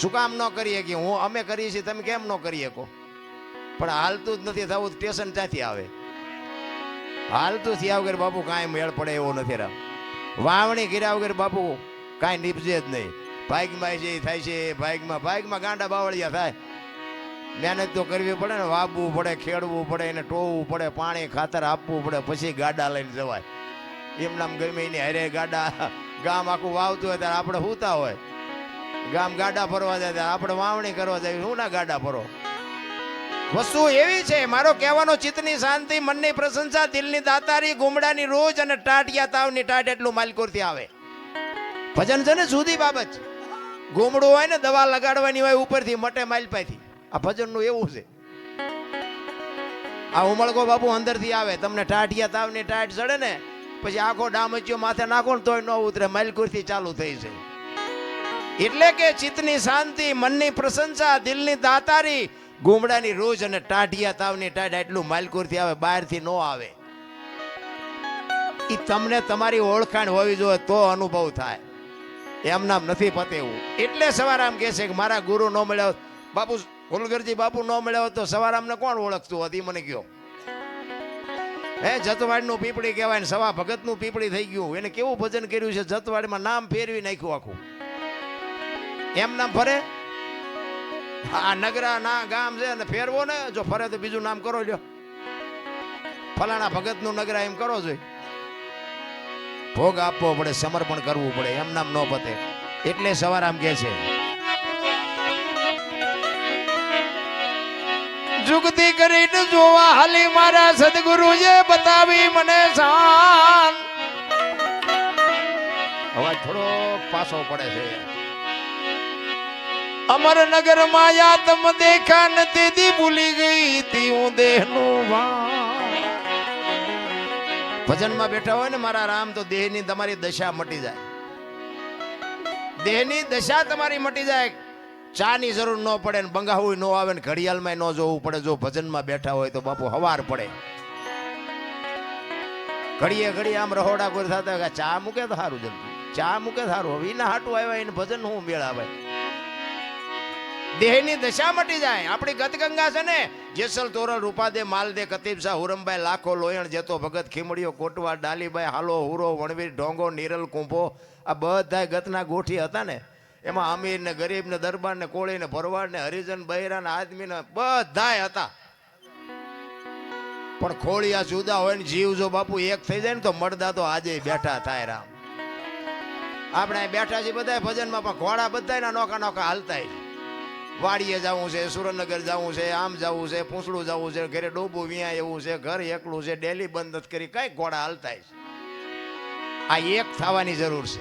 શું કામ ન કરીએ કે હું અમે કરીએ છીએ, તમે કેમ ન કરી શકો? પણ હાલતું જ નથી થવું સ્ટેશન ત્યાંથી આવે. હાલતું થયા વગર બાપુ કાંઈ મેળ પડે એવો નથી રામ વાવણી કર્યા વગર બાપુ કાંઈ નીપજે જ નહીં. ભાગમાં જે થાય છે ભાગમાં ભાગમાં ગાંડા બાવળિયા થાય. મહેનત તો કરવી પડે ને, વાવવું પડે, ખેડવું પડે, એને ટોવું પડે, પાણી ખાતર આપવું પડે, પછી ગાડા લઈને જવાય. એમ નામ ગમે એની હારે ગાડા, ગામ આખું વાવતું હોય ત્યારે આપણે સૂતા હોય. ગામ ગાડા ફરવા જાય આપણે વાવણી કરવા જાય શું ના ગાડા ફરો? વસ્તુ એવી છે, મારો કહેવાનો ચિત્તની શાંતિ, મનની પ્રશંસા, દિલની દાતારી, ગુમડાની રોજ અને ટાટિયા તાવની ટાટ એટલું માલકોરથી આવે. ભજન છે ને જુદી બાબત. છે ગુમડું હોય ને દવા લગાડવાની હોય ઉપરથી, મટે માલપાથી આ ભજનનું એવું છે. આ ઉમળકો બાપુ અંદરથી આવે. તમને ટાટિયા તાવની ટાટ ચડે ને, પછી આખો ડામચ્યો માથે નાખો ને તોય ન ઉતરે, માલકુરથી ચાલુ થઈ છે એટલે કે ચિત્તની શાંતિ, મનની પ્રશંસા, દિલની દાતારી, ગુમડાની રોજ અને ટાઢિયા તાવની ટાઢ એટલું માલકુરથી આવે, બહારથી ન આવે. એ તમને તમારી ઓળખાણ હોવી જોઈએ તો અનુભવ થાય. એમ નામ નથી પતેવું એટલે સવારામ કહે છે કે મારા ગુરુ ન મળ્યા બાપુ ફુલગરજી બાપુ ન મળ્યા તો સવારામને કોણ ઓળખતું હતી? મને કયો હે, જતવાડનું પીપળી કહેવાય ને સવા ભગતનું પીપળી થઈ ગયું. એને કેવું ભજન કર્યું છે? જતવાડમાં નામ ફેરવી નાખ્યું આખું. એમ નામ ફરે? આ નગરા ના ગામ છે અને ફેરવો ને, જો ફરે તો બીજું નામ કરો લ્યો. ફલાણા ભગતનું નગરા એમ કરો જોઈએ ભોગ આપવો પડે, સમર્પણ કરવું પડે, એમ નામ ન પતે. એટલે સવારામ કે છે. જુગતી કરીને જોવા હાલી મારા સદગુરુએ બતાવી મને શાન. અવાજ થોડો પાછો પડે છે. અમરનગર માયા તમ દેખા નથી દી ભૂલી ગઈ તી હું દેહનું ભાન ભજનમાં બેઠા હોય ને મારા રામ, તો દેહની તમારી દશા મટી જાય. દેહની દશા તમારી મટી જાય. ચાની જરૂર ન પડે ને બંગાવું ન આવે ને ઘડિયાળમાં ન જોવું પડે. જો ભજનમાં બેઠા હોય તો બાપુ હવાર પડે. ઘડીએ ઘડીએ આમ રહોડા કોઈ થતા ચા મૂકે તો સારું જલ્દી ચા મૂકે સારું હવે એના હાટું આવ્યા એને ભજન હું મેળાવે દેહની દશા મટી જાય. આપણી ગતગંગા છે ને, જેસલ તોરલ રૂપાદે માલદે કતીબ હુરમભાઈ, લાખો, લોયણ, જેતો, ભગત, ખીમડીઓ, કોટવા ડાલીભાઈ હાલો, હુરો, વણવીર, ઢોંગો, નીરલ, કુંભો, આ બધા ગતના ગોઠી હતા ને. એમાં અમીર ને ગરીબ ને દરબાર ને કોળી ને ભરવાડ ને હરિજન, બૈરા ને આદમી ને બધાય હતા. પણ ખોળિયા જુદા હોય ને, જીવ જો બાપુ એક થઈ જાય ને, તો મળદા તો આજે બેઠા થાય રામ. આપણે બેઠા છીએ બધા ભજનમાં, પણ ઘોડા બધા નોખા નોખા હાલતા છે. વાડીએ જવું છે, સુરેન્દ્રનગર જવું છે, આમ જવું છે, પૂંછડું જવું છે, ઘરે ડોબું વિયા એવું છે, ઘર એકલું છે, ડેલી બંધ કરી, કઈ ઘોડા હાલતા છે. આ એક થવાની જરૂર છે.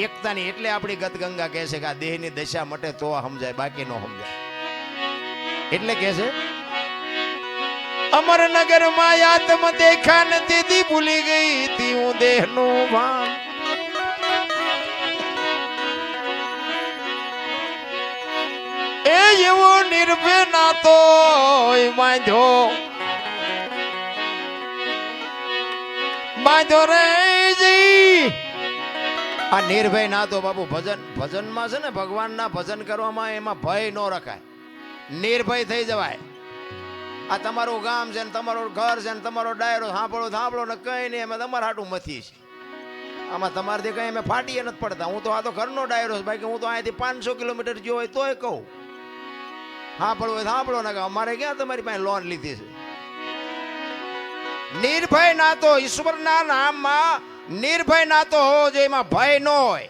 એકતાની એટલે આપણી ગતગંગા કહે છે કે આ દેહની દશા મટે તો સમજાય, બાકી નો સમજાય. એટલે કહે છે અમરનગરમાં આત્મ દેખા નથી ભૂલી ગઈ તી હું દેહનું ભાન એ એવો નિર્ભય નાતો બાંધો બાંધો રે આ નિર્ભય ના તો બાપુ ભજન, ભજનમાં છે ને ભગવાનના ભજન કરવામાં એમાં ભય ન રખાય. નિર્ભય થઈ જવાય. આ તમારું ગામ છે ને તમારું ઘર છે ને તમારો ડાયરો, સાંભળો સાંભળો ને કઈ નહીં અમે તમારા હાટું મથી છે. આમાં તમારાથી કઈ અમે ફાટીએ નથી પડતા. હું તો આ તો ઘરનો ડાયરો છે, બાકી હું તો અહીંયાથી પાંચસો કિલોમીટર જો હોય તોય કહું. સાંભળવું સાંભળો ને અમારે ક્યાં તમારી પાસે લોન લીધી છે? નિર્ભય નાતો ઈશ્વરના નામમાં, નિર્ભય નાતો હોવો જોઈએ, એમાં ભય ન હોય.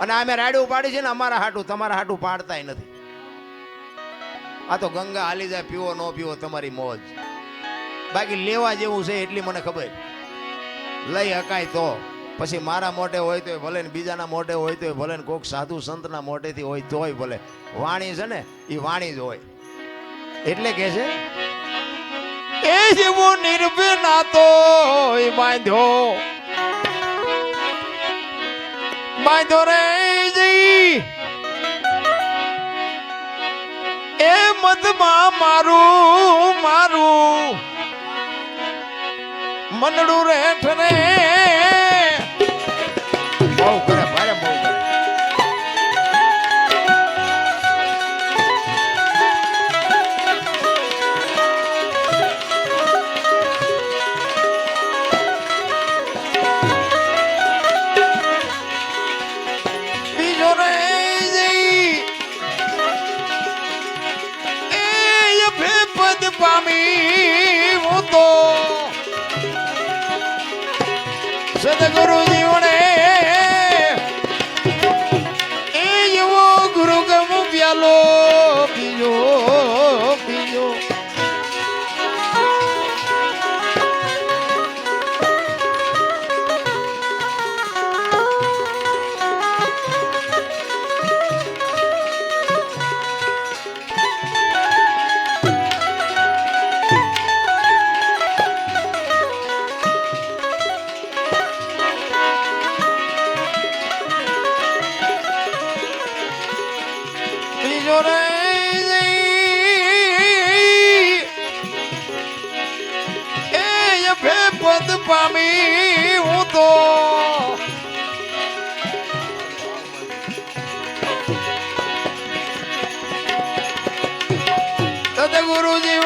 અને અમે રાડ્યું પાડી છે ને અમારા હાટું, તમારા હાટું પાડતાય નથી. આ તો ગંગા હાલી જાય, પીવો ન પીવો તમારી મોજ. બાકી લેવા જેવું છે એટલી મને ખબર. લઈ હકાય તો. પછી મારા મોઢે હોય તોય ભલે ને બીજાના મોઢે હોય તોય ભલે ને કોઈક સાધુ સંતના મોઢેથી હોય તોય ભલે. વાણી છે ને એ વાણી જ હોય. એટલે કે છે, એ જેવો નિર્ભય તો બાંધ્યો. બાંધ્યો રે જઈ. એ મધમાં મારું મારું. મનડું રેઠ રે mão, trabalha a mão. Santa Cruz.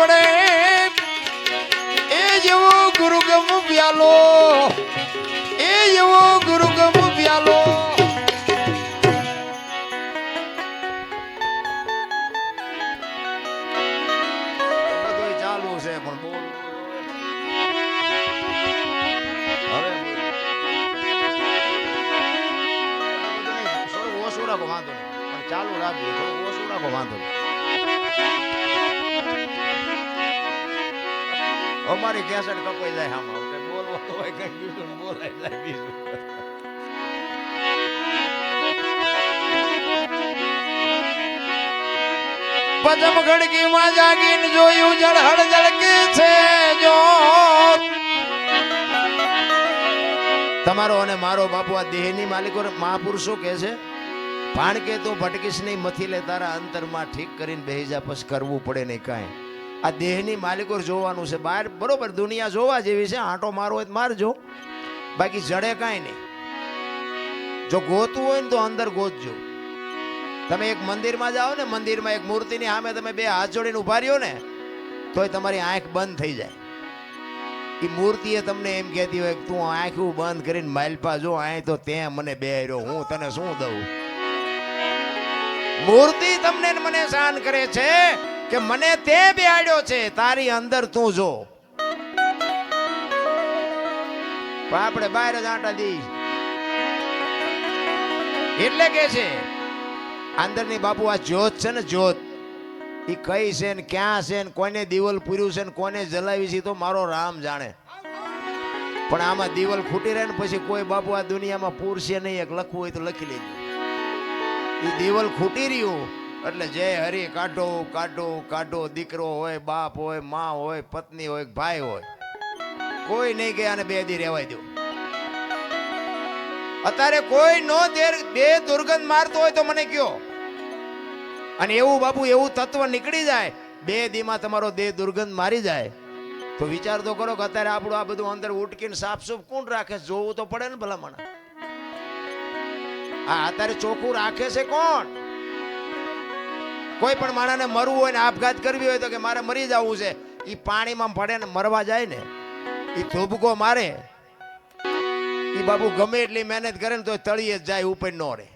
વડે. એ જેવો ગુરુગમ વ્યાલો. એ પદમ ખડકીમાં જાગીને જોયું જળહળ જળકે છે જો. તમારો અને મારો બાપુ આ દેહની માલિકો મહાપુરુષો કે છે ભાણ કે તું ભટકીશ નહીં, મથી લે તારા અંતરમાં ઠીક કરીને બેહી જા પછી કરવું પડે નહીં કાંઈ. આ દેહની માલિકો જોવાનું છે. બહાર બરોબર દુનિયા જોવા જેવી છે, આંટો મારો હોય મારજો બાકી જડે કાંઈ નહીં. જો ગોતવું હોય ને તો અંદર ગોતજો. તમે એક મંદિરમાં જાઓ ને, મંદિરમાં એક મૂર્તિની સામે તમે બે હાથ જોડીને ઊભા રહ્યો ને, તોય તમારી આંખ બંધ થઈ જાય. એ મૂર્તિએ તમને એમ કહેતી હોય કે તું આંખું બંધ કરીને માલપા જો, આય તો તે મને બે રહ્યો હું તને શું દઉં? મૂર્તિ તમને મને શાન કરે છે કે મને તે બેહાડ્યો છે, તારી અંદર તું જો. પણ આપણે બહાર જ આંટા દઈ. એટલે કે છે અંદરની બાપુ આ જ્યોત છે ને જ્યોત. એ કઈ છે ને ક્યાં છે ને કોને દીવલ પૂર્યું છે ને કોને જલાવી છે તો મારો રામ જાણે. પણ આમાં દીવલ ખૂટી રહે ને પછી કોઈ બાપુ આ દુનિયામાં પૂરશે નહીં, એક લખવું હોય તો લખી લેજો. એ દીવલ ખૂટી રહ્યું, એટલે જય હરી કાઢો કાઢો કાઢો, દીકરો હોય, બાપ હોય, મા હોય, પત્ની હોય, ભાઈ હોય. કોઈ નહીં ગયા અને બે દી રહેવાય દો. અત્યારે કોઈ નો બે દુર્ગંધ મારતો હોય તો મને કયો? અને એવું બાપુ, એવું તત્વ નીકળી જાય, બે દીમાં તમારો દેહ દુર્ગંધ મારી જાય. તો વિચાર તો કરો કે અત્યારે આપણું આ બધું અંદર ઉટકીને સાફસૂફ કોણ રાખે જોવું તો પડે ને ભલામણ. આ અત્યારે ચોખ્ખું રાખે છે કોણ? કોઈ પણ માણસને મરવું હોય ને આપઘાત કરવી હોય તો કે મારે મરી જવું છે એ પાણીમાં પડે ને મરવા જાય ને એ ધોબકો મારે. એ બાપુ ગમે એટલી મહેનત કરે ને તો તળીએ જાય, ઉપર નો રહે.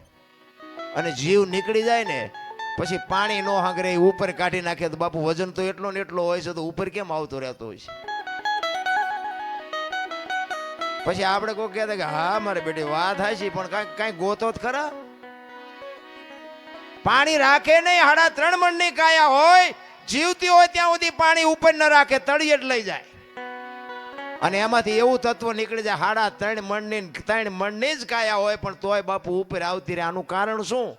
અને જીવ નીકળી જાય ને પછી પાણી નો હાંગરે ઉપર કાઢી નાખે તો બાપુ વજન તો એટલો ને એટલો હોય છે તો ઉપર કેમ આવતો રહેતો હોય છે? પછી આપણે કોઈ કહેતા કે, હા, મારે બેટી, વાત થાય છે પણ કાંઈ કાંઈ ગોતો જ ખરા? પાણી રાખે નહીં, હાડા ત્રણ મણની કાયા હોય, જીવતી હોય ત્યાં સુધી પાણી ઉપર ન રાખે, તળિયે જ લઈ જાય. અને એમાંથી એવું તત્વ નીકળી જાય, હાડા ત્રણ મણની ત્રણ મણની જ કાયા હોય, પણ તોય બાપુ ઉપર આવતી રહે, આનું કારણ શું?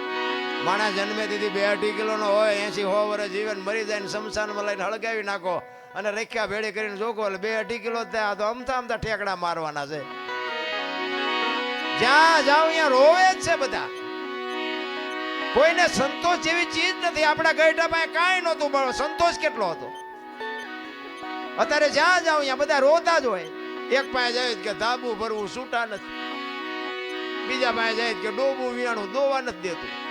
માણસ જન્મે દીધી બે અઢી કિલોનો હોય એસી હો વર્ષ જીવન મરી જાય ને શમશાનમાં લઈને હળગાવી નાખો અને રેખ્યા ભેળી કરીને જોકો એટલે બે અઢી કિલો આ તો અમથા અમથા ઠેકડા મારવાના છે. જ્યાં જાઓ ત્યાં રોવે જ છે બધા. કોઈને સંતોષ જેવી ચીજ નથી, આપણા ગઈઢા પાસે કાંઈ નહોતું, પણ સંતોષ કેટલો હતો. અત્યારે જ્યાં જાઓ ત્યાં બધા રોતા જ હોય. એક પાસે જાય કે ધાબુ ભરવું છૂટા નથી. બીજા પાસે જાય કે ડોબું વિયાણું દોવા નથી દેતું.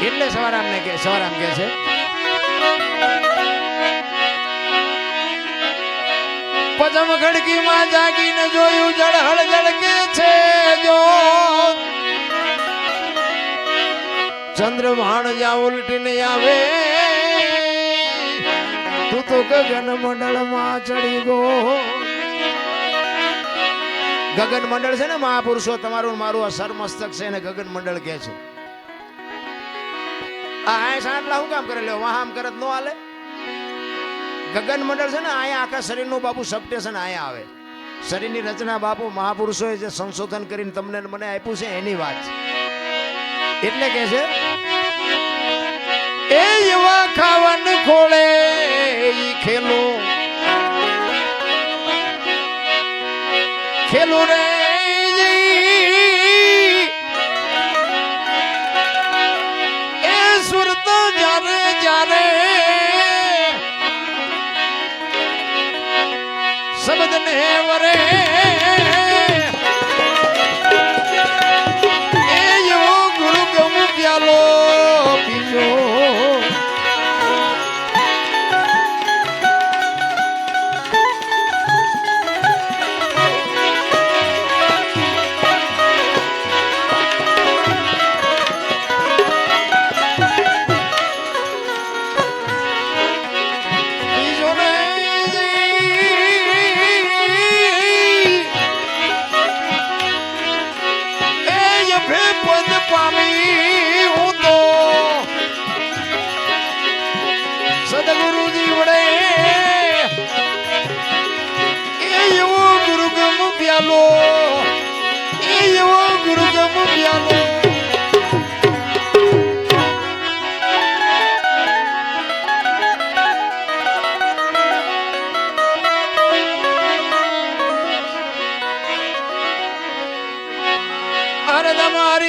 એટલે સવારામ ને કે સવારામ કે છે. પદમ ખડકીમાં જાગીને જોયું જળહળ જળકે છે જો. ચંદ્રભાણ જા ઉલટીને આવે, તું તો ગગન મંડળમાં ચડી ગો. ગગન મંડળ છે ને મહાપુરુષો, તમારું મારું આ સરમસ્તક છે ને ગગન મંડળ કે છે. આ જે સંશોધન કરીને તમને મને આપ્યું છે એની વાત છે. એટલે કે છે, એ એવા ખાવન ખોળે ખેલો. ખેલો રે શબ્દ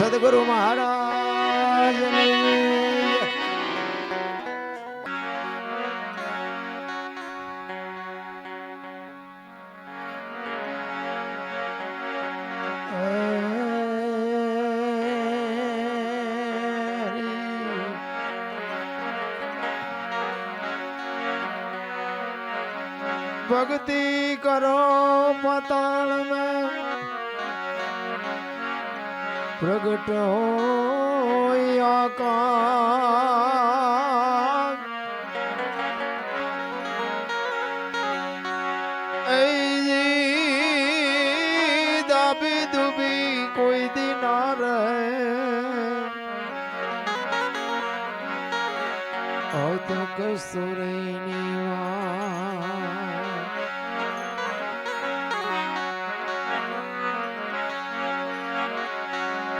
સદગુરુ મહારાજ ભક્તિ કરો પતાળ પ્રગટ આકાશ. દાબી દુબી કોઈ દી ના રહે. અતક સુરની વા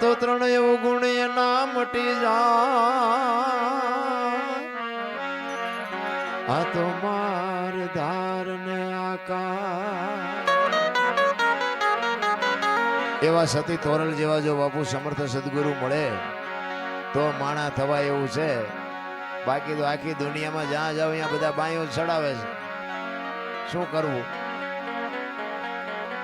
તો ત્રણ એવું ગુણ એના મટી જા આ તો માર ધાર ને એવા સતી તોરલ જેવા જો બાપુ સમર્થ સદગુરુ મળે, તો માણા થવાય એવું છે. બાકી તો આખી દુનિયામાં જ્યાં જાવ ત્યાં બધા બાયો ચડાવે છે. શું કરવું?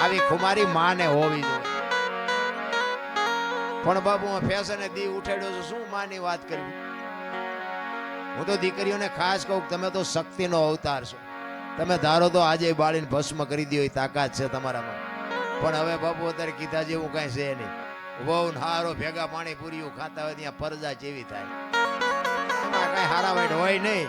આવી ખુમારી માને હોવી જોઈએ. પણ બાપુ, હું ફેશને દી ઉઠાડ્યો છું, શું માની વાત કરવી? હું તો દીકરીઓને ખાસ કહું તમે તો શક્તિનો અવતાર છો. તમે ધારો તો આજે બાળીને ભસ્મ કરી દો તાકાત છે તમારામાં. પણ હવે બાપુ, અત્યારે કીધા જેવું કાંઈ છે નહીં. વહુ હારો ભેગા પાણી પૂરીઓ ખાતા હોય, ત્યાં પરજા જેવી થાય. કાંઈ હારા વાઈટ હોય નહીં.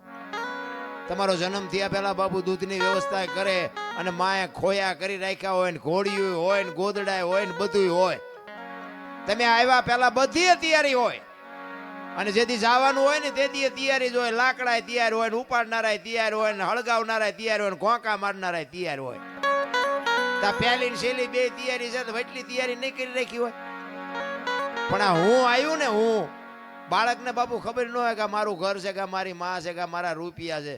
તમારો જન્મ થયા પહેલા બાપુ દૂધની વ્યવસ્થા કરે અને માએ ખોયા કરી રાખ્યા હોય ને ઘોડિયું હોય ને ગોદડાય હોય ને બધું હોય. તમે આવ્યા પહેલા બધી તૈયારી હોય. અને જેથી જવાનું હોય ને તેથી તૈયારી જ હોય. લાકડા તૈયાર હોય ને ઉપાડનારા તૈયાર હોય ને હળગાવનારા તૈયાર હોય ને ઘોંકા મારનારા તૈયાર હોય. તા પહેલી છેલ્લી બે તૈયારી છે તો એટલી તૈયારી નહીં કરી રાખી હોય. પણ આ હું આવ્યું ને હું, બાળકને બાપુ ખબર ન હોય કે મારું ઘર છે કે મારી માં છે કે મારા રૂપિયા છે.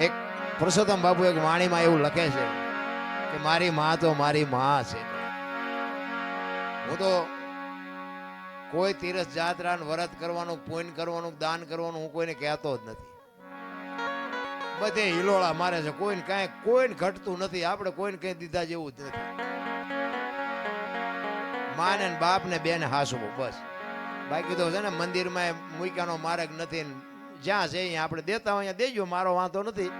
એક પુરુષોત્તમ બાપુ એક વાણીમાં એવું લખે છે કે મારી માં તો મારી માં છે. હું તો કોઈ તીરથ જાત્રા ને વ્રત કરવાનું પૂન કરવાનું, દાન કરવાનું હું કોઈને કહેતો જ નથી. બધે હિલોળા મારે છે. કોઈને કાંઈ, કોઈને ઘટતું નથી. આપણે કોઈને કઈ દીધા જેવું જ નથી. માને બાપ ને બેન હાસવું, બસ. બાકી તો છે ને મંદિરમાં મૂક્યાનો માર્ગ નથી જ્યાં છે, અહીંયા આપણે દેતા હોય, અહીંયા દેજો, મારો વાંધો નથી.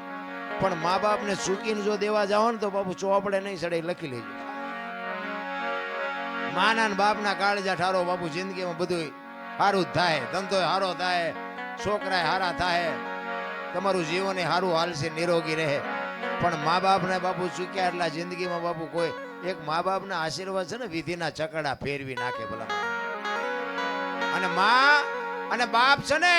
પણ મા બાપને ચૂકીને જો દેવા જાઓ ને તો બાપુ ચોપડે નહીં સડે લખી લેજો. માના ને બાપના કાળજા ઠારો બાપુ જિંદગીમાં બધું સારું થાય. ધંધો સારો થાય છોકરા સારા થાય. તમારું જીવન સારું હાલશે, નિરોગી રહે. પણ મા બાપને બાપુ ચૂક્યા એટલા જિંદગીમાં બાપુ કોઈ એક મા બાપના આશીર્વાદ છે ને, વિધિના ચકડા ફેરવી નાખે ભલા અને મા અને બાપ છે ને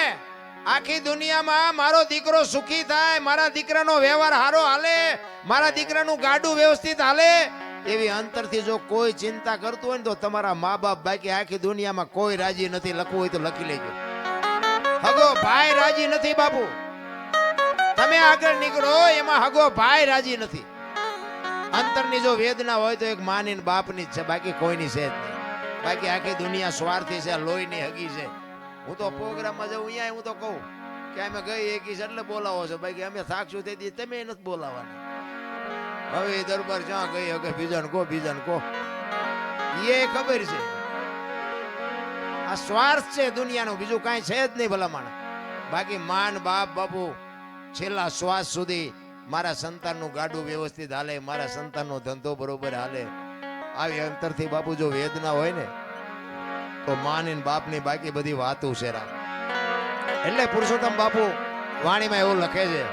આખી દુનિયામાં મારો દીકરો સુખી થાય, મારા દીકરાનો વ્યવહાર સારો હાલે, મારા દીકરાનું ગાડું વ્યવસ્થિત હાલે, એવી અંતરથી જો કોઈ ચિંતા કરતું હોય ને તો તમારા મા બાપ બાકી આખી દુનિયામાં કોઈ રાજી નથી, લખવું હોય તો લખી લેજો. હગો ભાઈ રાજી નથી બાપુ. તમે આગળ નીકળો, એમાં હગો ભાઈ રાજી નથી. અંતરની જો વેદના હોય તો એક માની બાપની જ છે, બાકી કોઈની છે જ નહીં. બાકી આખી દુનિયા સ્વાર્થી છે, લોહીની હગી છે. હું તો પ્રોગ્રામમાં જાઉં અહીંયા હું તો કહું કે અમે ગઈ એકી એટલે બોલાવો છો. બાકી અમે થાકશું થઈ દી તમે નથી બોલાવાના. હવે એ દરબાર જ્યાં ગઈ હવે બીજાને કહો બીજાને કહો. એ ખબર છે. આ સ્વાર્થ છે દુનિયાનો, બીજું કાંઈ છે જ નહીં ભલામણ. બાકી માન, બાપ, બાપુ, છેલ્લા શ્વાસ સુધી મારા સંતાનનું ગાડું વ્યવસ્થિત હાલે, મારા સંતાનનો ધંધો બરોબર હાલે. આવી અંતરથી બાપુ જો વેદના હોય ને તો માની ને બાપની બાકી બધી વાતો છે એટલે પુરુષોત્તમ બાપુ વાણીમાં એવું લખે છે